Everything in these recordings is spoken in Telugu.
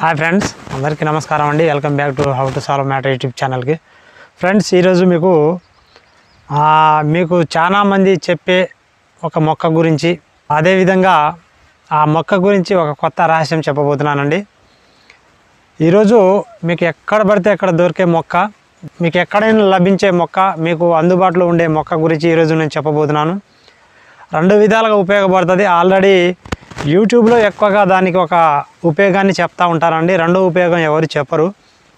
హాయ్ ఫ్రెండ్స్ అందరికీ నమస్కారం అండి. Welcome back to how to solve matter YouTube ఛానల్కి ఫ్రెండ్స్ ఈరోజు మీకు మీకు చాలామంది చెప్పే ఒక మొక్క గురించి అదేవిధంగా ఆ మొక్క గురించి ఒక కొత్త రహస్యం చెప్పబోతున్నానండి. ఈరోజు మీకు ఎక్కడ పడితే అక్కడ దొరికే మొక్క మీకు ఎక్కడైనా లభించే మొక్క మీకు అందుబాటులో ఉండే మొక్క గురించి ఈరోజు నేను చెప్పబోతున్నాను. రెండు విధాలుగా ఉపయోగపడుతుంది. ఆల్రెడీ యూట్యూబ్లో ఎక్కువగా దానికి ఒక ఉపయోగాన్ని చెప్తా ఉంటారండి. రెండో ఉపయోగం ఎవరు చెప్పరు.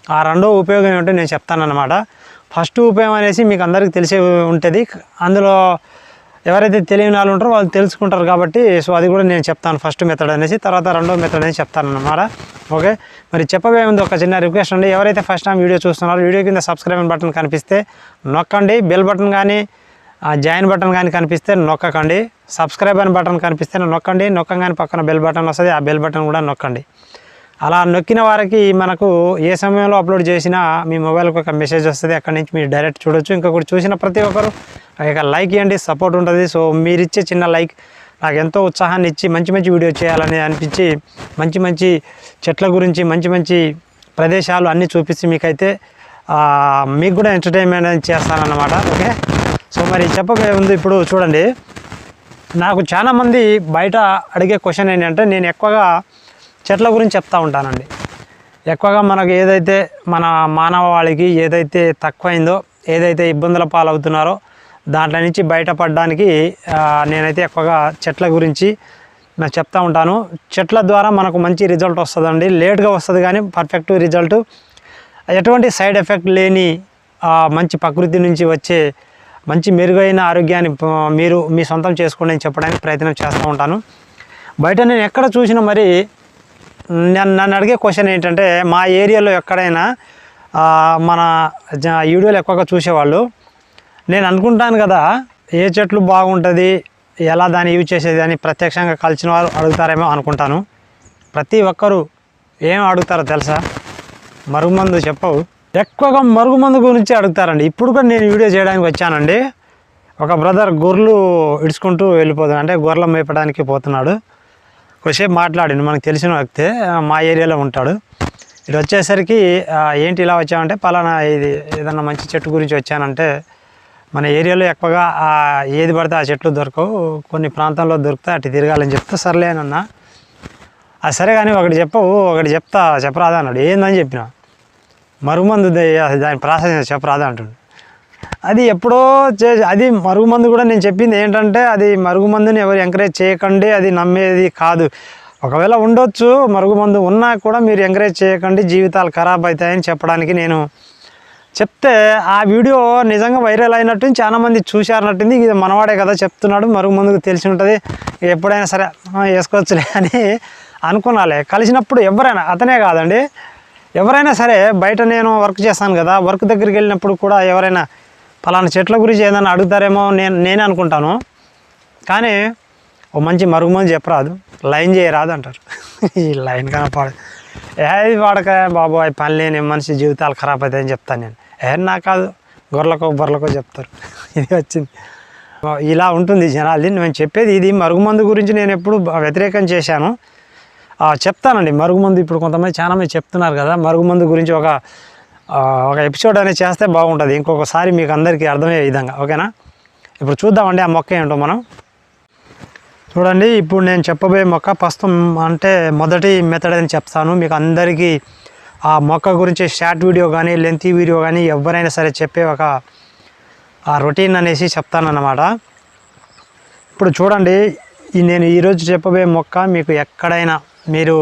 ఆ రెండో ఉపయోగం ఏంటో నేను చెప్తానమాట ఫస్ట్ ఉపయోగం అనేసి మీకు అందరికీ తెలిసే ఉంటుంది. అందులో ఎవరైతే తెలియని వాళ్ళు ఉంటారో వాళ్ళు తెలుసుకుంటారు కాబట్టి సో అది కూడా నేను చెప్తాను ఫస్ట్ మెథడ్ అనేసి తర్వాత రెండో మెథడ్ అనేసి చెప్తాను అన్నమాట ఓకే? మరి చెప్పబోయే ముందు ఒక చిన్న రిక్వెస్ట్ అండి. ఎవరైతే ఫస్ట్ టైం వీడియో చూస్తున్నారో వీడియో కింద సబ్స్క్రైబ్ బటన్ కనిపిస్తే నొక్కండి. బెల్ బటన్ కానీ ఆ జాయిన్ బటన్ కానీ కనిపిస్తే నొక్కకండి. సబ్స్క్రైబ్ అని బటన్ కనిపిస్తే నొక్కండి. నొక్కగానే పక్కన బెల్ బటన్ వస్తుంది ఆ బెల్ బటన్ కూడా నొక్కండి. అలా నొక్కిన వారికి మనకు ఏ సమయంలో అప్లోడ్ చేసినా మీ మొబైల్కి ఒక మెసేజ్ వస్తుంది. అక్కడి నుంచి మీరు డైరెక్ట్ చూడొచ్చు. ఇంకొకటి చూసిన ప్రతి ఒక్కరు ఇక లైక్ ఇవ్వండి సపోర్ట్ ఉంటుంది. సో మీరు ఇచ్చే చిన్న లైక్ నాకు ఎంతో ఉత్సాహాన్ని ఇచ్చి మంచి మంచి వీడియో చేయాలని అనిపించి మంచి మంచి చెట్ల గురించి మంచి మంచి ప్రదేశాలు అన్నీ చూపించి మీకైతే మీకు కూడా ఎంటర్టైన్మెంట్ అనేది చేస్తానన్నమాట. ఓకే? సో మరి చెప్పబోయే ముందు ఇప్పుడు చూడండి. నాకు చాలామంది బయట అడిగే క్వశ్చన్ ఏంటంటే నేను ఎక్కువగా చెట్ల గురించి చెప్తా ఉంటానండి. ఎక్కువగా మనకు ఏదైతే మన మానవాళికి ఏదైతే తక్కువైందో ఏదైతే ఇబ్బందుల పాలవుతున్నారో దాంట్లో నుంచి బయటపడడానికి నేనైతే ఎక్కువగా చెట్ల గురించి నేను చెప్తా ఉంటాను. చెట్ల ద్వారా మనకు మంచి రిజల్ట్ వస్తుందండి. లేట్గా వస్తుంది కానీ పర్ఫెక్ట్ రిజల్ట్ ఎటువంటి సైడ్ ఎఫెక్ట్ లేని మంచి ప్రకృతి నుంచి వచ్చే మంచి మెరుగైన ఆరోగ్యాన్ని మీరు మీ సొంతం చేసుకోండి అని చెప్పడానికి ప్రయత్నం చేస్తూ ఉంటాను. బయట నేను ఎక్కడ చూసినా మరి నన్ను నన్ను అడిగే క్వశ్చన్ ఏంటంటే మా ఏరియాలో ఎక్కడైనా మన వీడియోలు ఎక్కువగా చూసేవాళ్ళు. నేను అనుకుంటాను కదా ఏ చెట్లు బాగుంటుంది ఎలా దాన్ని యూజ్ చేసేది అని ప్రత్యక్షంగా కలిసిన వారు అడుగుతారేమో అనుకుంటాను. ప్రతి ఒక్కరూ ఏం అడుగుతారో తెలుసా? మరుగుమందు చెప్పవు. ఎక్కువగా మరుగుమందు గురించి అడుగుతారండి. ఇప్పుడు కూడా నేను వీడియో చేయడానికి వచ్చానండి. ఒక బ్రదర్ గొర్రెలు ఇడుచుకుంటూ వెళ్ళిపోతున్నాడు అంటే గొర్రెలు మేపడానికి పోతున్నాడు. కొద్దిసేపు మాట్లాడిండు. మనకు తెలిసిన వ్యక్తే మా ఏరియాలో ఉంటాడు. ఇటు వచ్చేసరికి ఏంటి ఇలా వచ్చామంటే పలానా ఇది ఏదన్నా మంచి చెట్టు గురించి వచ్చానంటే మన ఏరియాలో ఎక్కువగా ఏది పడితే ఆ చెట్లు దొరకవు. కొన్ని ప్రాంతాల్లో దొరుకుతాయి. అటు తిరగాలని చెప్తే సర్లేనన్నా అది సరే కానీ ఒకటి చెప్పవు ఒకటి చెప్తా చెప్పరాదా అన్నాడు. ఏందని చెప్పినా? మరుగుమందు దాని ప్రాసెస్ చెప్పరాదు అంటుండు. అది ఎప్పుడో చే అది మరుగుమందు కూడా నేను చెప్పింది ఏంటంటే అది మరుగుమందుని ఎవరు ఎంకరేజ్ చేయకండి అది నమ్మేది కాదు. ఒకవేళ ఉండొచ్చు మరుగుమందు ఉన్నా కూడా మీరు ఎంకరేజ్ చేయకండి జీవితాలు ఖరాబ్ అవుతాయని చెప్పడానికి నేను చెప్తే ఆ వీడియో నిజంగా వైరల్ అయినట్టు చాలామంది చూశారన్నట్టుంది. ఇది మనవాడే కదా చెప్తున్నాడు మరుగుమందుకు తెలిసి ఉంటుంది. ఎప్పుడైనా సరే వేసుకోవచ్చులే అని అనుకున్నాలే. కలిసినప్పుడు ఎవరైనా అతనే కాదండి. ఎవరైనా సరే బయట నేను వర్క్ చేస్తాను కదా వర్క్ దగ్గరికి వెళ్ళినప్పుడు కూడా ఎవరైనా పలానా చెట్ల గురించి ఏదైనా అడుగుతారేమో నేను నేనే అనుకుంటాను. కానీ ఓ మంచి మరుగుమంది చెప్పరాదు లైన్ చేయరాదు అంటారు. ఈ లైన్ కనపడదు ఏది వాడక బాబు అవి పని లేని మనిషి జీవితాలు ఖరాబ్ అవుతాయని చెప్తాను నేను. ఏ నా కాదు గొర్రెలకో బొర్రెలకో చెప్తారు. ఇది వచ్చింది. ఇలా ఉంటుంది జనాలది నేను చెప్పేది ఇది మరుగుమందు గురించి నేను ఎప్పుడు వ్యతిరేకం చేశాను. చెప్తానండి. మరుగుమందు ఇప్పుడు కొంతమంది చాలా మంది చెప్తున్నారు కదా మరుగుమందు గురించి ఒక ఒక ఎపిసోడ్ అనేది చేస్తే బాగుంటుంది. ఇంకొకసారి మీకు అందరికీ అర్థమయ్యే విధంగా. ఓకేనా? ఇప్పుడు చూద్దామండి ఆ మొక్క ఏంటో మనం. చూడండి ఇప్పుడు నేను చెప్పబోయే మొక్క ప్రస్తుతం అంటే మొదటి మెథడ్ అని చెప్తాను. మీకు అందరికీ ఆ మొక్క గురించి షార్ట్ వీడియో కానీ లెంత్ వీడియో కానీ ఎవరైనా సరే చెప్పే ఒక ఆ రొటీన్ అనేసి చెప్తానన్నమాట. ఇప్పుడు చూడండి ఈ నేను ఈరోజు చెప్పబోయే మొక్క మీకు ఎక్కడైనా మీరు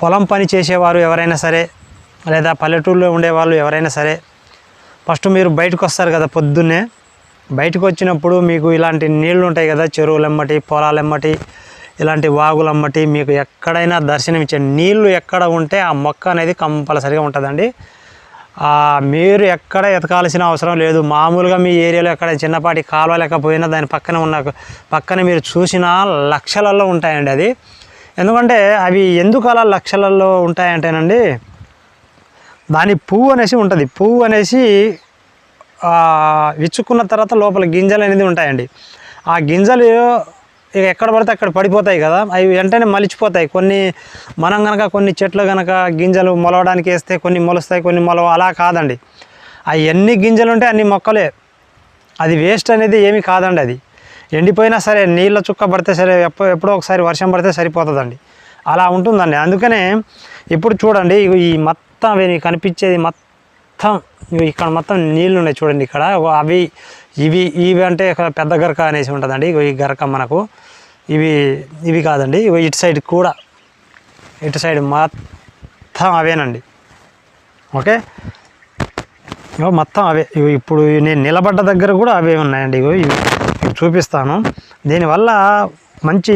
పొలం పని చేసేవారు ఎవరైనా సరే లేదా పల్లెటూరులో ఉండేవాళ్ళు ఎవరైనా సరే ఫస్ట్ మీరు బయటకు వస్తారు కదా పొద్దున్నే. బయటకు వచ్చినప్పుడు మీకు ఇలాంటి నీళ్ళు ఉంటాయి కదా చెరువులెమ్మటి పొలాలెమ్మటి ఇలాంటి వాగులమ్మటి మీకు ఎక్కడైనా దర్శనం ఇచ్చే నీళ్ళు ఎక్కడ ఉంటే ఆ మొక్క అనేది కంపల్సరిగా ఉంటుందండి. మీరు ఎక్కడ ఎతకాల్సిన అవసరం లేదు. మామూలుగా మీ ఏరియాలో ఎక్కడ చిన్నపాటి కాలువ లేకపోయినా దాని పక్కన ఉన్న పక్కన మీరు చూసిన లక్షలలో ఉంటాయండి అది. ఎందుకంటే అవి ఎందుకు అలా లక్షలలో ఉంటాయంటేనండి దాని పువ్వు అనేసి ఉంటుంది. పువ్వు అనేసి విచ్చుకున్న తర్వాత లోపల గింజలు అనేది ఉంటాయండి. ఆ గింజలు ఇక ఎక్కడ పడితే అక్కడ పడిపోతాయి కదా అవి వెంటనే మలిచిపోతాయి. కొన్ని మనం కనుక కొన్ని చెట్లు కనుక గింజలు మొలవడానికి వేస్తే కొన్ని మొలుస్తాయి కొన్ని మొలవ అలా కాదండి. అవి ఎన్ని గింజలు ఉంటే అన్ని మొక్కలే. అది వేస్ట్ అనేది ఏమీ కాదండి అది. ఎండిపోయినా సరే నీళ్ళ చుక్క పడితే సరే ఎప్పుడో ఎప్పుడో ఒకసారి వర్షం పడితే సరిపోతుందండి. అలా ఉంటుందండి. అందుకనే ఇప్పుడు చూడండి ఈ మొత్తం అవి కనిపించేది మొత్తం ఇక్కడ మొత్తం నీళ్ళు ఉన్నాయి చూడండి ఇక్కడ. అవి ఇవి ఇవి అంటే పెద్ద గరక అనేసి ఉంటుందండి. ఈ గరక మనకు ఇవి ఇవి కాదండి. ఇగో ఇటు సైడ్ కూడా ఇటు సైడ్ మొత్తం అవేనండి. ఓకే? ఇగో మొత్తం అవే. ఇగో ఇప్పుడు నేను నిలబడ్డ దగ్గర కూడా అవే ఉన్నాయండి. ఇగో ఇవి. మీకు చూపిస్తాను. దీనివల్ల మంచి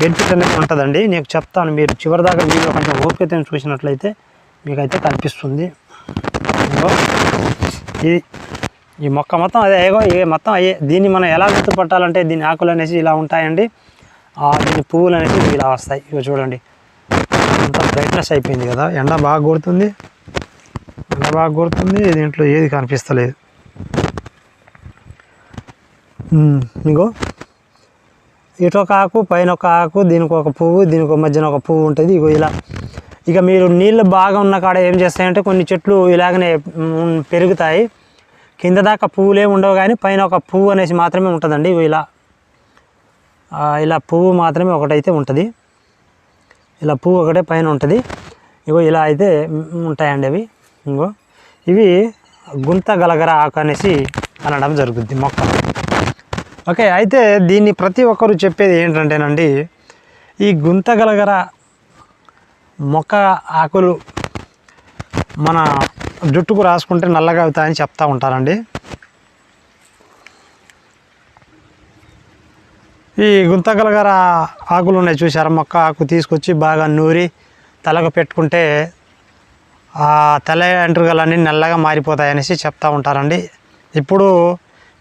బెనిఫిట్ అనేది ఉంటుందండి. నేను చెప్తాను మీరు చివరిదాకా వీడియో కొంచెం ఓపికతో చూసినట్లయితే మీకైతే కనిపిస్తుంది. ఇది ఈ మొక్క మొత్తం అదే ఏగో ఇవి మొత్తం అయ్యే దీన్ని మనం ఎలా గుర్తుపట్టాలంటే దీని ఆకులు అనేసి ఇలా ఉంటాయండి. ఆ దీని పువ్వులు అనేసి ఇలా వస్తాయి. ఇవి చూడండి. అంత బ్రైట్నెస్ అయిపోయింది కదా. ఎండ బాగా కొడుతుంది. ఎండ బాగా కొడుతుంది. దీంట్లో ఏది కనిపిస్తలేదు. ఇంకో ఇగో. ఇటు ఒక ఆకు పైన ఒక ఆకు దీనికి ఒక పువ్వు దీనికి ఒక మధ్యన ఒక పువ్వు ఉంటుంది. ఇగో ఇలా. ఇక మీరు నీళ్ళు బాగా ఉన్న కాడ ఏం చేస్తాయంటే కొన్ని చెట్లు ఇలాగనే పెరుగుతాయి. కింద దాకా పువ్వులే ఉండవు కానీ పైన ఒక పువ్వు అనేసి మాత్రమే ఉంటుందండి. ఇగో ఇలా. ఇలా పువ్వు మాత్రమే ఒకటైతే ఉంటుంది. ఇలా పువ్వు ఒకటే పైన ఉంటుంది. ఇగో ఇలా అయితే ఉంటాయండి అవి. ఇంకో ఇవి గుంత గలగర ఆకు అనేసి అనడం జరుగుద్ది మొక్క ఓకే అయితే దీన్ని ప్రతి ఒక్కరు చెప్పేది ఏంటంటేనండి ఈ గుంతగలగర మొక్క ఆకులు మన జుట్టుకు రాసుకుంటే నల్లగా అవుతాయని చెప్తూ ఉంటారండి. ఈ గుంతగలగర ఆకులు ఉన్నాయి చూసారా మొక్క ఆకు తీసుకొచ్చి బాగా నూరి తలకు పెట్టుకుంటే ఆ తెల్ల ఎంట్రుగలన్నీ నల్లగా మారిపోతాయనేసి చెప్తూ ఉంటారండి. ఇప్పుడు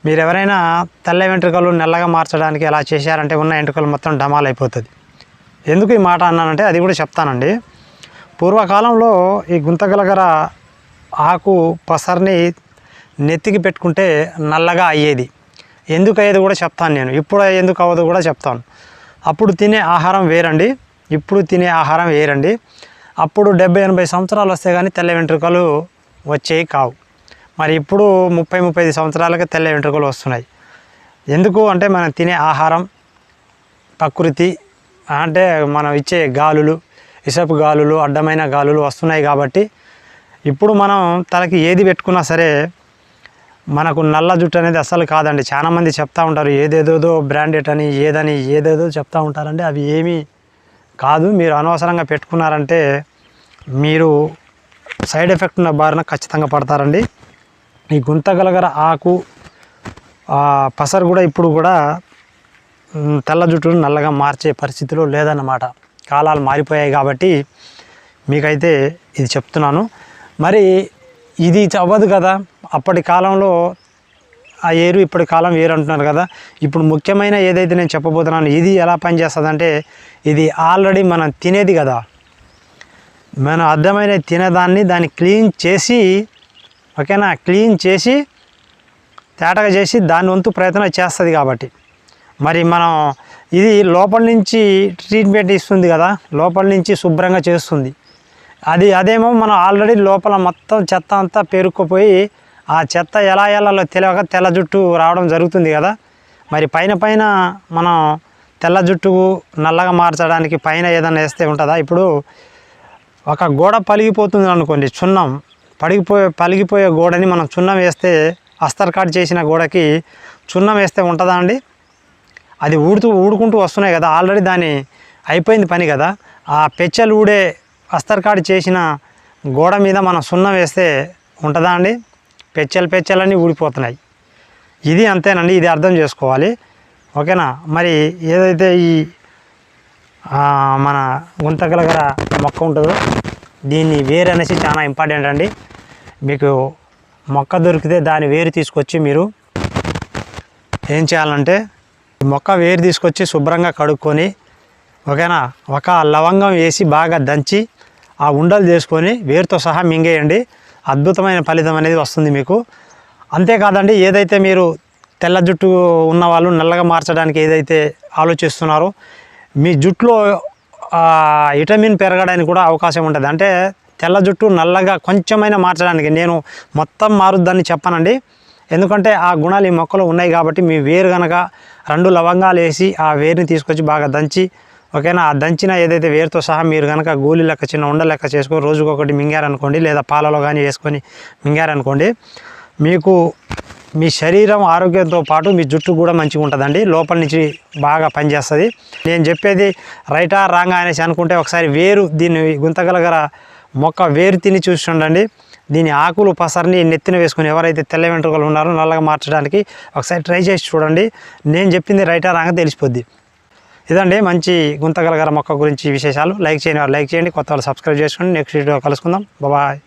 మీరు ఎవరైనా తెల్ల వెంట్రుకలు నల్లగా మార్చడానికి ఎలా చేశారంటే ఉన్న వెంట్రుకలు మొత్తం డమాల్ అయిపోతుంది ఎందుకు ఈ మాట అన్నానంటే అది కూడా చెప్తానండి. పూర్వకాలంలో ఈ గుంతగలగర ఆకు పసర్ని నెత్తికి పెట్టుకుంటే నల్లగా అయ్యేది. ఎందుకు అయ్యేది కూడా చెప్తాను నేను. ఇప్పుడు ఎందుకు అవ్వదు కూడా చెప్తాను. అప్పుడు తినే ఆహారం వేరండి. ఇప్పుడు తినే ఆహారం వేరండి. అప్పుడు డెబ్బై ఎనభై సంవత్సరాలు వస్తే కానీ తెల్ల వెంట్రుకలు వచ్చేవి కావు. మరి ఇప్పుడు ముప్పై ముప్పై ఐదు సంవత్సరాలకి తెల్ల వెంట్రుకలు వస్తున్నాయి. ఎందుకు అంటే మనం తినే ఆహారం ప్రకృతి అంటే మనం ఇచ్చే గాలులు ఇసపు గాలులు అడ్డమైన గాలులు వస్తున్నాయి కాబట్టి ఇప్పుడు మనం తలకి ఏది పెట్టుకున్నా సరే మనకు నల్ల జుట్టు అనేది అస్సలు కాదండి. చాలామంది చెప్తా ఉంటారు ఏదేదోదో బ్రాండెడ్ అని ఏదని ఏదేదో చెప్తా ఉంటారండి. అవి ఏమీ కాదు. మీరు అనవసరంగా పెట్టుకున్నారంటే మీరు సైడ్ ఎఫెక్ట్ ఉన్న బారిన ఖచ్చితంగా పడతారండి. ఈ గుంతగలగర ఆకు ఆ పసరు కూడా ఇప్పుడు కూడా తెల్ల జుట్టును నల్లగా మార్చే పరిస్థితిలో లేదన్నమాట. కాలాలు మారిపోయాయి కాబట్టి మీకైతే ఇది చెప్తున్నాను. మరి ఇది అవ్వదు కదా. అప్పటి కాలంలో ఆ ఏరు ఇప్పటి కాలం ఏరు అంటున్నారు కదా. ఇప్పుడు ముఖ్యమైన ఏదైతే నేను చెప్పబోతున్నాను ఇది ఎలా పనిచేస్తుందంటే ఇది ఆల్రెడీ మనం తినేది కదా. మనం అర్థమైన తినేదాన్ని దాన్ని క్లీన్ చేసి ఓకేనా? క్లీన్ చేసి తేటగా చేసి దాని వంతు ప్రయత్నం చేస్తుంది కాబట్టి. మరి మనం ఇది లోపల నుంచి ట్రీట్మెంట్ ఇస్తుంది కదా లోపల నుంచి శుభ్రంగా చేస్తుంది. అది అదేమో మనం ఆల్రెడీ లోపల మొత్తం చెత్త అంతా పేరుకుపోయి ఆ చెత్త ఎలా ఎలాలో తెలియక తెల్ల జుట్టు రావడం జరుగుతుంది కదా. మరి పైన పైన మనం తెల్ల జుట్టు నల్లగా మార్చడానికి పైన ఏదైనా వేస్తే ఉంటుందా? ఇప్పుడు ఒక గోడ పలిగిపోతుంది అనుకోండి చున్నం. పడిగిపోయే పలిగిపోయే గోడని మనం చున్నం వేస్తే అస్తర్ కాట్ చేసిన గోడకి చున్నం వేస్తే ఉంటుందా అండి? అది ఊడుతూ ఊడుకుంటూ వస్తున్నాయి కదా. ఆల్రెడీ దాని అయిపోయింది పని కదా. ఆ పెచ్చలు ఊడే అస్తర్ కాట్ చేసిన గోడ మీద మనం సున్నం వేస్తే ఉంటుందా అండి? పెచ్చలు పెచ్చలన్నీ ఊడిపోతున్నాయి. ఇది అంతేనండి. ఇది అర్థం చేసుకోవాలి. ఓకేనా? మరి ఏదైతే ఈ మన గుంతకల గల మొక్క ఉంటుందో దీన్ని వేరు అనేసి చాలా ఇంపార్టెంట్ అండి. మీకు మొక్క దొరికితే దాని వేరు తీసుకొచ్చి మీరు ఏం చేయాలంటే మొక్క వేరు తీసుకొచ్చి శుభ్రంగా కడుక్కొని ఓకేనా? ఒక లవంగం వేసి బాగా దంచి ఆ ఉండలు చేసుకొని వేరుతో సహా మింగేయండి. అద్భుతమైన ఫలితం అనేది వస్తుంది మీకు. అంతేకాదండి ఏదైతే మీరు తెల్ల జుట్టు ఉన్న వాళ్ళు నల్లగా మార్చడానికి ఏదైతే ఆలోచిస్తున్నారో మీ జుట్టులో విటమిన్ పెరగడానికి కూడా అవకాశం ఉంటుంది. అంటే తెల్ల జుట్టు నల్లగా కొంచెమైనా మార్చడానికి నేను మొత్తం మారుద్దని చెప్పనండి. ఎందుకంటే ఆ గుణాలు ఈ మొక్కలో ఉన్నాయి కాబట్టి మీ వేరు కనుక రెండు లవంగాలు వేసి ఆ వేరుని తీసుకొచ్చి బాగా దంచి ఓకేనా? ఆ దంచిన ఏదైతే వేరుతో సహా మీరు కనుక గోళీ లెక్క చిన్న ఉండ లెక్క చేసుకొని రోజుకొకటి మింగారనుకోండి లేదా పాలలో కానీ వేసుకొని మింగారనుకోండి మీకు మీ శరీరం ఆరోగ్యంతో పాటు మీ జుట్టు కూడా మంచిగా ఉంటుందండి. లోపల నుంచి బాగా పనిచేస్తుంది. నేను చెప్పేది రైటా రాంగా అనేసి అనుకుంటే ఒకసారి వేరు దీన్ని గుంతగలగర మొక్క వేరు తిని చూసి ఉండండి దీని ఆకులు పసరిని నెత్తిన వేసుకుని ఎవరైతే తెల్ల వెంట్రుకలు ఉన్నారో నల్లగా మార్చడానికి ఒకసారి ట్రై చేసి చూడండి. నేను చెప్పింది రైటా రాంగా తెలిసిపోద్ది. ఇదండి మంచి గుంతగలగల మొక్క గురించి విశేషాలు. లైక్ చేయని వారు లైక్ చేయండి. కొత్త వాళ్ళు సబ్స్క్రైబ్ చేసుకోండి. నెక్స్ట్ వీడియో కలుసుకుందాం. బాయ్.